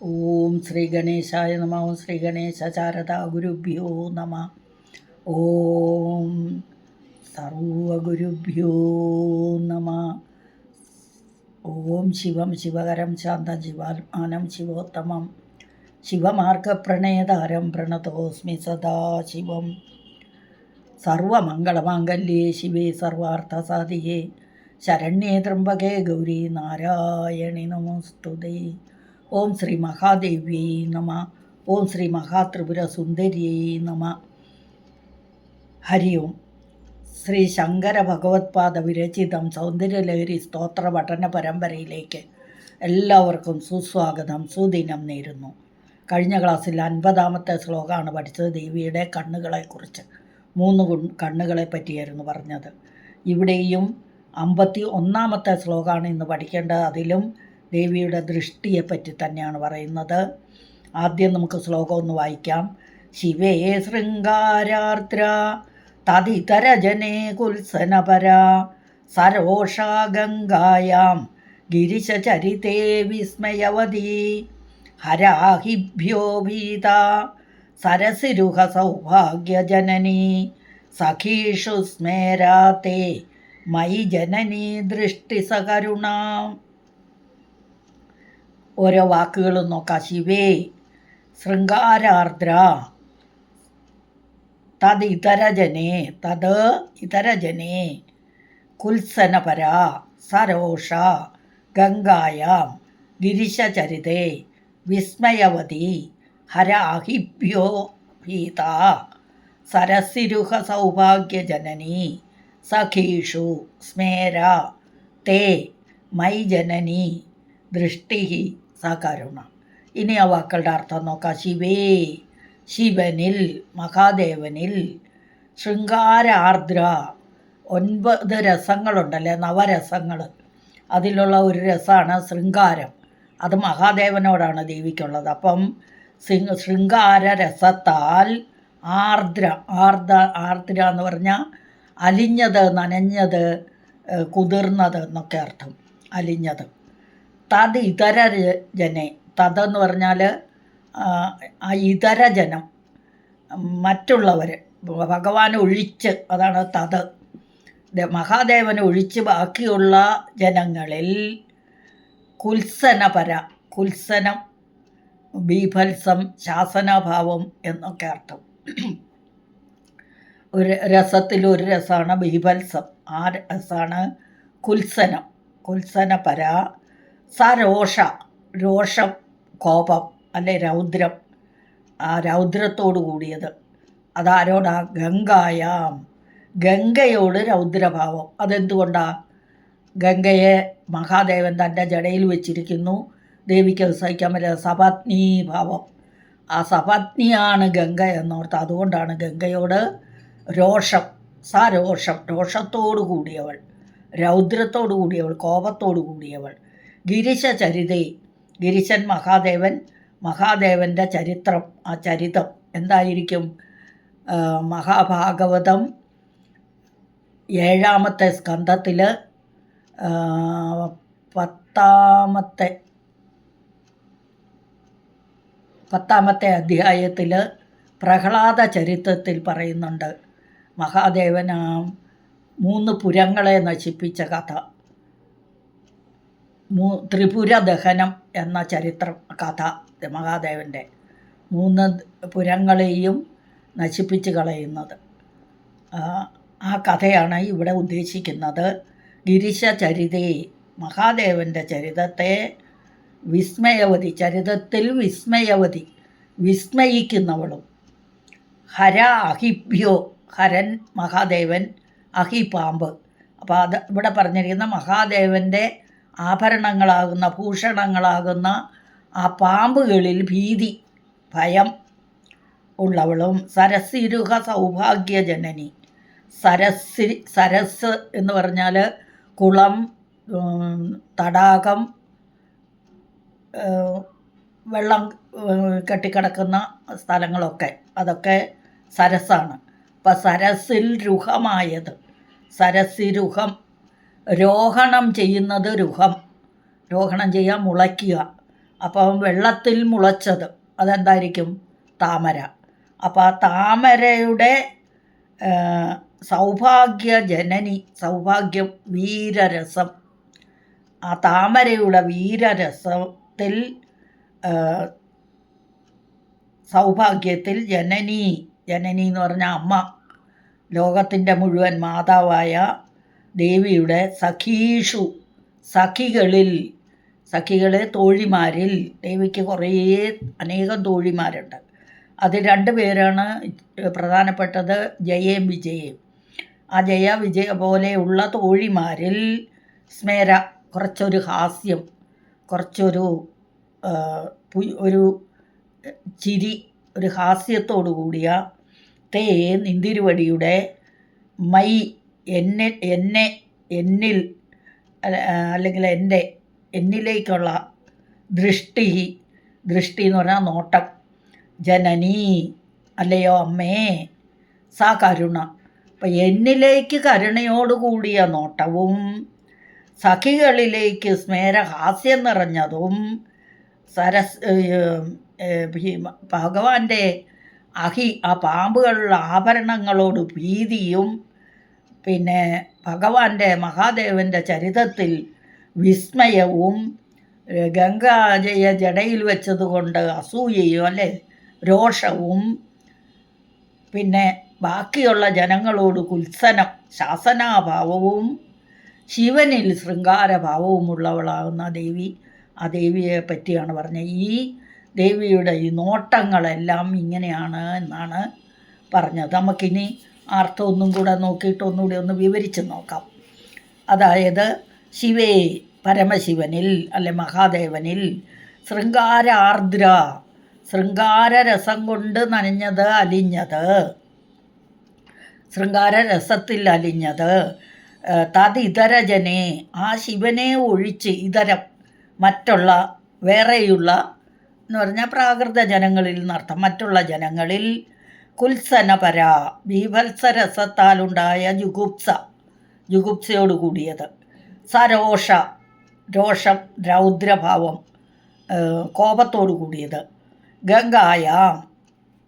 ഓം ശ്രീ ഗണേശായ നമ ഓം ശ്രീ ഗണേശ ശാരദ ഗുരുഭ്യോ നമ ഓം സർവഗുരുഭ്യോ നമ ഓം ശിവം ശിവകരം ശാന്ത ശിവാത്മാനം ശിവോത്തമം ശിവമാർഗപ്രണയതാരം പ്രണതോസ്മി സദാശിവം സർവമംഗളമാംഗല്യേ ശിവേ സർവാർത്ഥസാധികേ ശരണ്യേ ത്രംബകേ ഗൗരി നാരായണി നമോസ്തുതേ ഓം ശ്രീ മഹാദേവ്യേ നമ. ഓം ശ്രീ മഹാത്രിപുര സുന്ദരിയെ നമ. ഹരി ഓം ശ്രീ ശങ്കര ഭഗവത്പാദ വിരചിതം സൗന്ദര്യലഹരി സ്തോത്ര പഠന പരമ്പരയിലേക്ക് എല്ലാവർക്കും സുസ്വാഗതം സുദിനം നേരുന്നു. കഴിഞ്ഞ ക്ലാസ്സിൽ അൻപതാമത്തെ ശ്ലോകമാണ് പഠിച്ചത് ദേവിയുടെ കണ്ണുകളെക്കുറിച്ച്. മൂന്ന് കണ്ണുകളെ പറ്റിയായിരുന്നു പറഞ്ഞത്. ഇവിടെയും അമ്പത്തി ഒന്നാമത്തെ ശ്ലോകമാണ് ഇന്ന് പഠിക്കേണ്ടത്. അതിലും ദേവിയുടെ ദൃഷ്ടിയെപ്പറ്റി തന്നെയാണ് പറയുന്നത്. ആദ്യം നമുക്ക് ശ്ലോകം ഒന്ന് വായിക്കാം. ശിവേ ശൃംഗാരാർദ്ര തതിതരജനേ കുൽസനപര സരോഷാ ഗംഗായാം ഗിരിശചരിതേ വിസ്മയവതി ഹരാഹിഭ്യോ ഭീത സരസിരുഹ സൗഭാഗ്യജനനി സഖീഷു മൈ ജനനി ദൃഷ്ടി ദൃഷ്ടിസകരുണാം ഓരോ വാക്കുകളും നോക്കാം. ശിവേ ശൃംഗാരാർദ്ര. തത് ഇതരജനെ തത് ഇതരജനെ. കുൽസനപര സരോഷ ഗംഗായാം ഗിരിശചരിതേ വിസ്മയവതി ഹരാഹിഭ്യോ ഭീത. സരസിരുഹ സൗഭാഗ്യജനനി സഖീഷു സ്മേര. തേ മൈ ജനനി ദൃഷ്ടി സകരുണ. ഇനി ആ വാക്കളുടെ അർത്ഥം നോക്കാം. ശിവേ ശിവനിൽ മഹാദേവനിൽ ശൃംഗാരാർദ്ര ഒൻപത് രസങ്ങളുണ്ടല്ലേ? നവരസങ്ങൾ അതിലുള്ള ഒരു രസമാണ് ശൃംഗാരം. അത് മഹാദേവനോടാണ് ദേവിക്കുള്ളത്. അപ്പം ശൃംഗ ശൃംഗാര രസത്താൽ ആർദ്ര ആർദ്ര ആർദ്ര എന്ന് പറഞ്ഞാൽ അലിഞ്ഞത് നനഞ്ഞത് കുതിർന്നത് എന്നൊക്കെ അർത്ഥം. അലിഞ്ഞത്. തത് ഇതര ജനെ. തത് എന്ന് പറഞ്ഞാൽ ആ ഇതര ജനം മറ്റുള്ളവർ ഭഗവാൻ ഒഴിച്ച് അതാണ് തത് മഹാദേവനെ ഒഴിച്ച് ബാക്കിയുള്ള ജനങ്ങളിൽ കുൽസനപര കുൽസനം ബീഭത്സം ശാസനാഭാവം എന്നൊക്കെ അർത്ഥം. ഒരു രസത്തിൽ ഒരു രസമാണ് ബീഭത്സം. ആ രസമാണ് കുൽസനം. കുൽസനപര സരോഷ രോഷം കോപം അല്ലെ രൗദ്രം. ആ രൗദ്രത്തോടു കൂടിയത്. അതാരോടാ? ഗംഗായാം. ഗംഗയോട് രൗദ്രഭാവം. അതെന്തുകൊണ്ടാണ് ഗംഗയെ മഹാദേവൻ തന്റെ ജടയിൽ വെച്ചിരിക്കുന്നു. ദേവിക്ക് അത് സഹിക്കാൻ പറ്റില്ല സപത്നീ ഭാവം ആ സപത്നിയാണ് ഗംഗ എന്നോർത്ത് അതുകൊണ്ടാണ് ഗംഗയോട് രോഷം സരോഷം രോഷത്തോടു കൂടിയവൾ രൗദ്രത്തോടു കൂടിയവൾ കോപത്തോടു കൂടിയവൾ. ഗിരിശ ചരിതേ ഗിരിശൻ മഹാദേവൻ മഹാദേവന്റെ ചരിത്രം ആ ചരിതം എന്തായിരിക്കും? മഹാഭാഗവതം ഏഴാമത്തെ സ്കന്ധത്തിൽ പത്താമത്തെ പത്താമത്തെ അധ്യായത്തിൽ പ്രഹ്ലാദ ചരിത്രത്തിൽ പറയുന്നുണ്ട്. മഹാദേവൻ മൂന്ന് പുരങ്ങളെ നശിപ്പിച്ച കഥ. മൂ ത്രിപുര ദഹനം എന്ന ചരിത്ര കഥ മഹാദേവന്റെ മൂന്ന് പുരങ്ങളെയും നശിപ്പിച്ച് കളയുന്നത്. ആ, കഥയാണ് ഇവിടെ ഉദ്ദേശിക്കുന്നത്. ഗിരിശ ചരിതേ മഹാദേവന്റെ ചരിതത്തെ വിസ്മയവതി ചരിതത്തിൽ വിസ്മയവതി വിസ്മയിക്കുന്നവളും. ഹര അഹിഭ്യോ ഹരൻ മഹാദേവൻ അഹി പാമ്പ് അപ്പോൾ അത് ഇവിടെ പറഞ്ഞിരിക്കുന്ന മഹാദേവന്റെ ആഭരണങ്ങളാകുന്ന ഭൂഷണങ്ങളാകുന്ന ആ പാമ്പുകളിൽ ഭീതി ഭയം ഉള്ളവളും സൗഭാഗ്യ സൗഭാഗ്യജനനി. സരസി സരസ് എന്ന് പറഞ്ഞാൽ കുളം തടാകം വെള്ളം കെട്ടിക്കിടക്കുന്ന സ്ഥലങ്ങളൊക്കെ. അതൊക്കെ സരസാണ്. അപ്പം സരസിൽ രുഹമായത്. സരസിരുഹം രോഹണം ചെയ്യുന്നത് രുഹം. രോഹണം ചെയ്യാൻ മുളയ്ക്കുക. അപ്പം വെള്ളത്തിൽ മുളച്ചത്. അതെന്തായിരിക്കും? താമര. അപ്പോൾ ആ താമരയുടെ സൗഭാഗ്യ ജനനി സൗഭാഗ്യം വീരരസം. ആ താമരയുടെ വീരരസത്തിൽ സൗഭാഗ്യത്തിൽ ജനനി ജനനി എന്ന് പറഞ്ഞ അമ്മ. ലോകത്തിന്റെ മുഴുവൻ മാതാവായ ദേവിയുടെ സഖീഷു സഖികളിൽ സഖികളെ തോഴിമാരിൽ ദേവിക്ക് കുറേ അനേകം തോഴിമാരുണ്ട്. അത് രണ്ട് പേരാണ് പ്രധാനപ്പെട്ടത് ജയയും വിജയയും. ആ ജയ വിജയ പോലെയുള്ള തോഴിമാരിൽ സ്മേര കുറച്ചൊരു ഹാസ്യം കുറച്ചൊരു ഒരു ചിരി ഒരു ഹാസ്യത്തോടു കൂടിയ തേ നിന്തിരുവടിയുടെ മൈ എന്നെ എന്നെ എന്നിൽ അല്ലെങ്കിൽ എന്റെ എന്നിലേക്കുള്ള ദൃഷ്ടി ദൃഷ്ടി എന്ന് പറഞ്ഞാൽ നോട്ടം. ജനനി അല്ലയോ അമ്മേ സാ കരുണ. അപ്പം എന്നിലേക്ക് കരുണയോടുകൂടിയ നോട്ടവും സഖികളിലേക്ക് സ്മേരഹാസ്യം നിറഞ്ഞതും സരസ് ഭഗവാന്റെ അഹി ആ പാമ്പുകളുള്ള ആഭരണങ്ങളോട് ഭീതിയും പിന്നെ ഭഗവാന്റെ മഹാദേവന്റെ ചരിതത്തിൽ വിസ്മയവും ഗംഗാജയ ജടയിൽ വെച്ചതുകൊണ്ട് അസൂയയും അല്ലേ? രോഷവും. പിന്നെ ബാക്കിയുള്ള ജനങ്ങളോട് കുത്സനം ശാസനാഭാവവും. ശിവനിൽ ശൃംഗാരഭാവവുമുള്ളവളാകുന്ന ദേവി ആ ദേവിയെ പറ്റിയാണ് പറഞ്ഞത്. ഈ ദേവിയുടെ ഈ നോട്ടങ്ങളെല്ലാം ഇങ്ങനെയാണ് എന്നാണ് പറഞ്ഞത്. നമുക്കിനി അർത്ഥം ഒന്നും കൂടെ നോക്കിയിട്ട് ഒന്നുകൂടി ഒന്ന് വിവരിച്ച് നോക്കാം. അതായത് ശിവേ പരമശിവനിൽ അല്ലെ മഹാദേവനിൽ ശൃംഗാര ആർദ്ര ശൃംഗാരരസം കൊണ്ട് നനഞ്ഞത് അലിഞ്ഞത്. ശൃംഗാരരസത്തിൽ അലിഞ്ഞത്. തത് ഇതരജനെ ആ ശിവനെ ഒഴിച്ച് ഇതരം മറ്റുള്ള വേറെയുള്ള എന്ന് പറഞ്ഞാൽ പ്രാകൃത ജനങ്ങളിൽ നിന്നർത്ഥം മറ്റുള്ള ജനങ്ങളിൽ കുൽസനപര. ബീഭത്സരസത്താലുണ്ടായ ജുഗുപ്സ ജുഗുപ്സയോട് കൂടിയത്. സരോഷ രോഷം രൗദ്രഭാവം കോപത്തോടു കൂടിയത്. ഗംഗായാം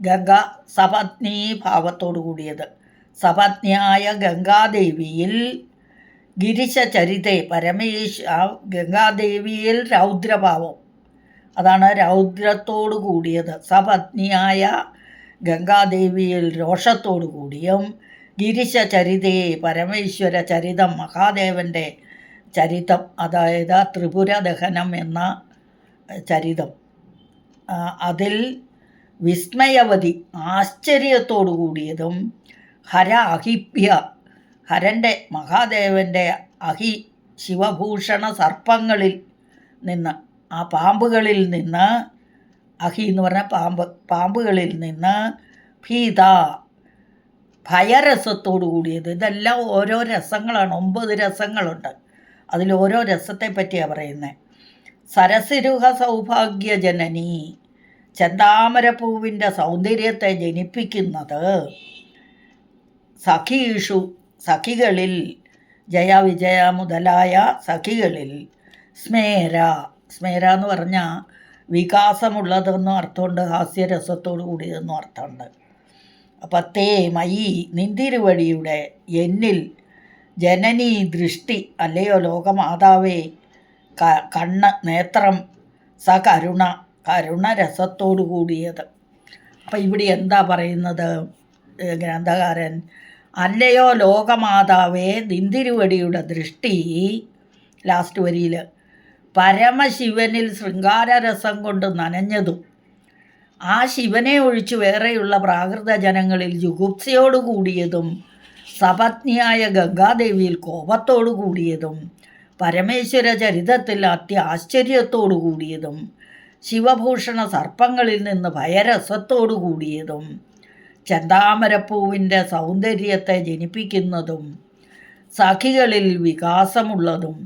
ഗംഗ സപത്നീ ഭാവത്തോടു കൂടിയത്. സപത്നിയായ ഗംഗാദേവിയിൽ ഗിരിശചരിതേ പരമേശ് ഗംഗാദേവിയിൽ രൗദ്രഭാവം. അതാണ് രൗദ്രത്തോടു കൂടിയത്. സപത്നിയായ ഗംഗാദേവിയിൽ രോഷത്തോടു കൂടിയും ഗിരിശചരിതേ പരമേശ്വര ചരിതം മഹാദേവന്റെ ചരിതം അതായത് ത്രിപുര ദഹനം എന്ന ചരിതം. അതിൽ വിസ്മയവതി ആശ്ചര്യത്തോടു കൂടിയതും ഹര അഹിപ്യ ഹരന്റെ മഹാദേവന്റെ അഹി ശിവഭൂഷണ സർപ്പങ്ങളിൽ നിന്ന് ആ പാമ്പുകളിൽ നിന്ന് അഹി എന്ന് പറഞ്ഞാൽ പാമ്പ്. പാമ്പുകളിൽ നിന്ന് ഭീത ഭയരസത്തോടു കൂടിയത്. ഇതെല്ലാം ഓരോ രസങ്ങളാണ്. ഒമ്പത് രസങ്ങളുണ്ട്. അതിൽ ഓരോ രസത്തെ പറ്റിയാണ് പറയുന്നത് സരസിരുഹ ജനനി ചെന്താമരപ്പൂവിന്റെ സൗന്ദര്യത്തെ ജനിപ്പിക്കുന്നത്. സഖീഷു സഖികളിൽ ജയ വിജയ മുതലായ സഖികളിൽ സ്മേര. സ്മേര എന്ന് പറഞ്ഞാൽ വികാസമുള്ളതെന്നും അർത്ഥമുണ്ട് ഹാസ്യരസത്തോടു കൂടിയതെന്നും അർത്ഥമുണ്ട്. അപ്പം തേ മയി നിന്തിരുവടിയുടെ എന്നിൽ ജനനീ ദൃഷ്ടി അല്ലയോ ലോകമാതാവേ ക കണ്ണ് നേത്രം സ കരുണ കരുണരസത്തോടു കൂടിയത്. അപ്പം ഇവിടെ എന്താ പറയുന്നത് ഗ്രന്ഥകാരൻ? അല്ലയോ ലോകമാതാവേ നിന്തിരുവടിയുടെ ദൃഷ്ടി ലാസ്റ്റ് വരിയിൽ പരമശിവനിൽ ശൃംഗാരരസം കൊണ്ട് നനഞ്ഞതും ആ ശിവനെ ഒഴിച്ച് വേറെയുള്ള പ്രാകൃത ജനങ്ങളിൽ ജുഗുപ്സയോടു കൂടിയതും സപത്നിയായ ഗംഗാദേവിയിൽ കോപത്തോടു കൂടിയതും പരമേശ്വര ചരിതത്തിൽ അത്യാശ്ചര്യത്തോടു കൂടിയതും ശിവഭൂഷണ സർപ്പങ്ങളിൽ നിന്ന് ഭയരസത്തോടു കൂടിയതും ചന്താമരപ്പൂവിന്റെ സൗന്ദര്യത്തെ ജനിപ്പിക്കുന്നതും സഖികളിൽ വികാസമുള്ളതും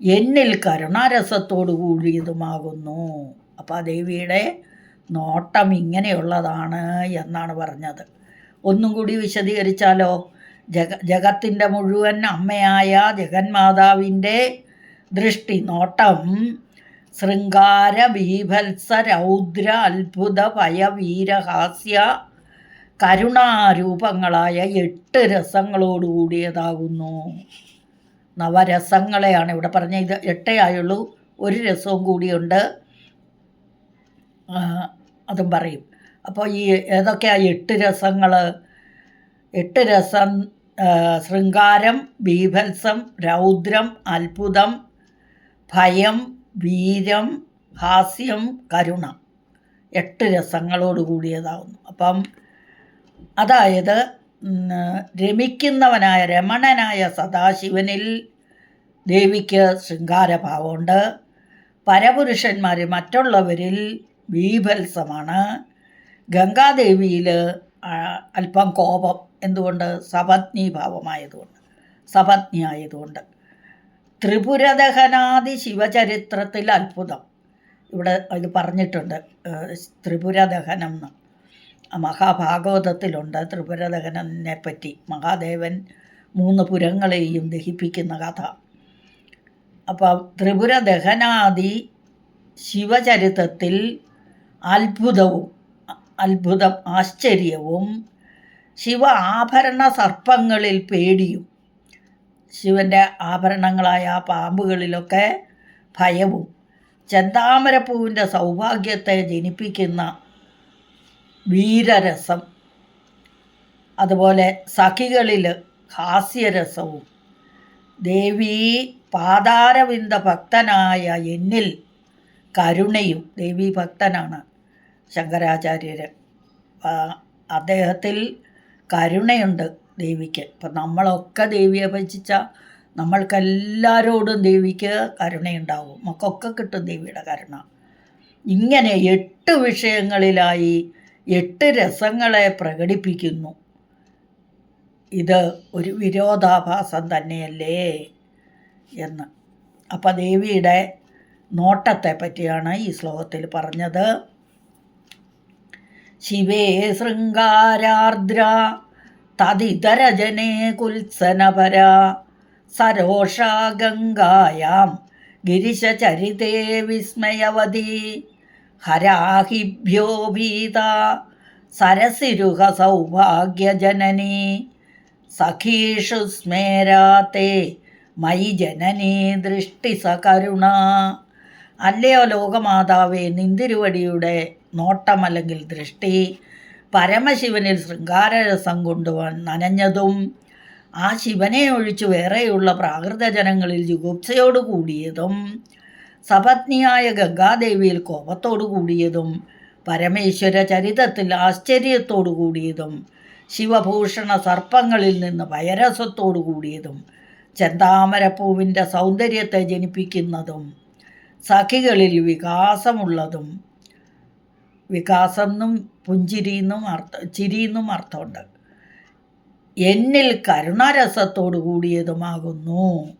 എന്നിൽ കരുണാരസത്തോടു കൂടിയതുമാകുന്നു. അപ്പോൾ ആ ദേവിയുടെ നോട്ടം ഇങ്ങനെയുള്ളതാണ് എന്നാണ് പറഞ്ഞത്. ഒന്നും കൂടി വിശദീകരിച്ചാലോ? ജഗ ജഗത്തിന്റെ മുഴുവൻ അമ്മയായ ജഗന്മാതാവിന്റെ ദൃഷ്ടി നോട്ടം. ശൃംഗാര ബീഭത്സ രൗദ്ര അത്ഭുത ഭയവീരഹാസ്യ കരുണാരൂപങ്ങളായ എട്ട് രസങ്ങളോടുകൂടിയതാകുന്നു നവരസങ്ങളെയാണ് ഇവിടെ പറഞ്ഞ ഇത് എട്ടേ ആയുള്ളൂ. ഒരു രസവും കൂടിയുണ്ട്. അതും പറയും. അപ്പോൾ ഈ ഏതൊക്കെയാണ് എട്ട് രസങ്ങൾ എട്ട് രസം ശൃംഗാരം ബീഭത്സം രൗദ്രം അത്ഭുതം ഭയം വീരം ഹാസ്യം കരുണ. എട്ട് രസങ്ങളോട് കൂടിയതാവുന്നു. അപ്പം അതായത് രമിക്കുന്നവനായ രമണനായ സദാശിവനിൽ ദേവിക്ക് ശൃംഗാരഭാവമുണ്ട്. പരപുരുഷന്മാർ മറ്റുള്ളവരിൽ ബീഭത്സമാണ്. ഗംഗാദേവിയിൽ അല്പം കോപം എന്തുകൊണ്ട്? സപത്നി ഭാവമായതുകൊണ്ട് സപത്നി ആയതുകൊണ്ട് ത്രിപുരദഹനാദി ശിവചരിത്രത്തിൽ അത്ഭുതം. ഇവിടെ ഇത് പറഞ്ഞിട്ടുണ്ട് ത്രിപുരദഹനം എന്ന് മഹാഭാഗവതത്തിലുണ്ട് ത്രിപുരദഹനനെ പറ്റി മഹാദേവൻ മൂന്ന് പുരങ്ങളെയും ദഹിപ്പിക്കുന്ന കഥ. അപ്പോൾ ത്രിപുരദഹനാദി ശിവചരിത്രത്തിൽ അത്ഭുതവും അത്ഭുതം ആശ്ചര്യവും ശിവ ആഭരണ സർപ്പങ്ങളിൽ പേടിയും ശിവന്റെ ആഭരണങ്ങളായ പാമ്പുകളിലൊക്കെ ഭയവും ചെന്താമരപ്പൂവിന്റെ സൗഭാഗ്യത്തെ ജനിപ്പിക്കുന്ന വീരരസം അതുപോലെ സഖികളിൽ ഹാസ്യരസവും ദേവി പാതാരവിന്ദ ഭക്തനായ എന്നിൽ കരുണയും ദേവി ഭക്തനാണ് ശങ്കരാചാര്യർ അദ്ദേഹത്തിൽ കരുണയുണ്ട് ദേവിക്ക്. ഇപ്പം നമ്മളൊക്കെ ദേവിയെ ഭജിച്ച നമ്മൾക്കെല്ലാവരോടും ദേവിക്ക് കരുണയുണ്ടാവും. നമുക്കൊക്കെ കിട്ടും ദേവിയുടെ കരുണ. ഇങ്ങനെ എട്ട് വിഷയങ്ങളിലായി എട്ട് രസങ്ങളെ പ്രകടിപ്പിക്കുന്നു. ഇത് ഒരു വിരോധാഭാസം തന്നെയല്ലേ? എന്ന്. അപ്പം ദേവിയുടെ നോട്ടത്തെ പറ്റിയാണ് ഈ ശ്ലോകത്തിൽ പറഞ്ഞത്. ശിവേ ശൃംഗാരാർദ്ര തദിതരജനേ കുൽസനപര സരോഷാ ഗംഗായാം ഗിരിശചരിതേ വിസ്മയവതി ഹരാഹിഭ്യോ ഭീത സരസിരുഹ സൗഭാഗ്യജനനി സഖീഷു സ്മേരാത്തെ മയി ജനനീ ദൃഷ്ടി സകരുണ. അല്ലയോ ലോകമാതാവേ നിന്തിരുവടിയുടെ നോട്ടം അല്ലെങ്കിൽ ദൃഷ്ടി. പരമശിവനിൽ ശൃംഗാരരസം കൊണ്ടുവൻ നനഞ്ഞതും ആ ശിവനെ ഒഴിച്ചു വേറെയുള്ള പ്രാകൃത ജനങ്ങളിൽ ജുഗുപ്സയോടു കൂടിയതും സപത്നിയായ ഗംഗാദേവിയിൽ കോപത്തോടു കൂടിയതും പരമേശ്വര ചരിതത്തിൽ ആശ്ചര്യത്തോടു കൂടിയതും ശിവഭൂഷണ സർപ്പങ്ങളിൽ നിന്ന് ഭയരസത്തോടു കൂടിയതും ചെന്താമരപ്പൂവിന്റെ സൗന്ദര്യത്തെ ജനിപ്പിക്കുന്നതും സഖികളിൽ വികാസമുള്ളതും വികാസം എന്നും പുഞ്ചിരിയെന്നും അർത്ഥ ചിരിയെന്നും അർത്ഥമുണ്ട്. എന്നിൽ കരുണാരസത്തോടു കൂടിയതുമാകുന്നു.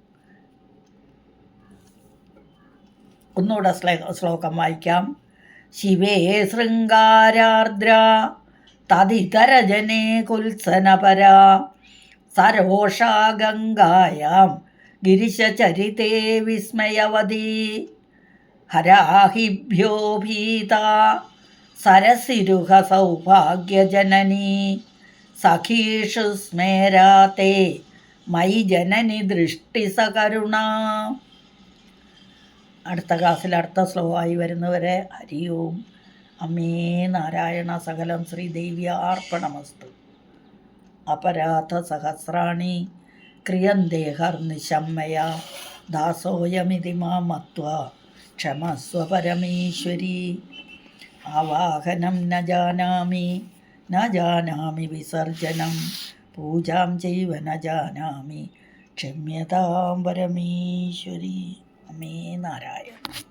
ഒന്നുകൂടെ ശ്ലേ ശ്ലോകം വായിക്കാം. ശിവേ ശൃംഗാരാർദ്ര തദിതരജനേ കുൽസനപര സരോഷാ ഗംഗായാം ഗിരിശചരിതേ വിസ്മയവതി. ഹരാഹിഭ്യോ ഭീത. സരസിരുഹ സൗഭാഗ്യജനനി സഖീഷു സ്മേരാത്തെ. മയി ജനനി ദൃഷ്ടി സകരുണ. അടുത്ത ക്ലാസ്സിൽ അടുത്ത ശ്ലോകമായി വരുന്നവരെ ഹരി ഓം അമ്മേ നാരായണ സകലം ശ്രീദേവ്യാർപ്പണമസ്തു അപരാധ സഹസ്രാണി ക്രിയന്തേ ഹർനിശമ്മയ ദാസോയമിതി മാമത്വ ക്ഷമസ്വ പരമേശ്വരി ആവാഹനം ന ജാനാമി. ന ജാനാമി വിസർജനം. പൂജാം ചെയ്വ ന ജാനാമി. ക്ഷമ്യതാം പരമേശ്വരി. അമേ നാരായണ.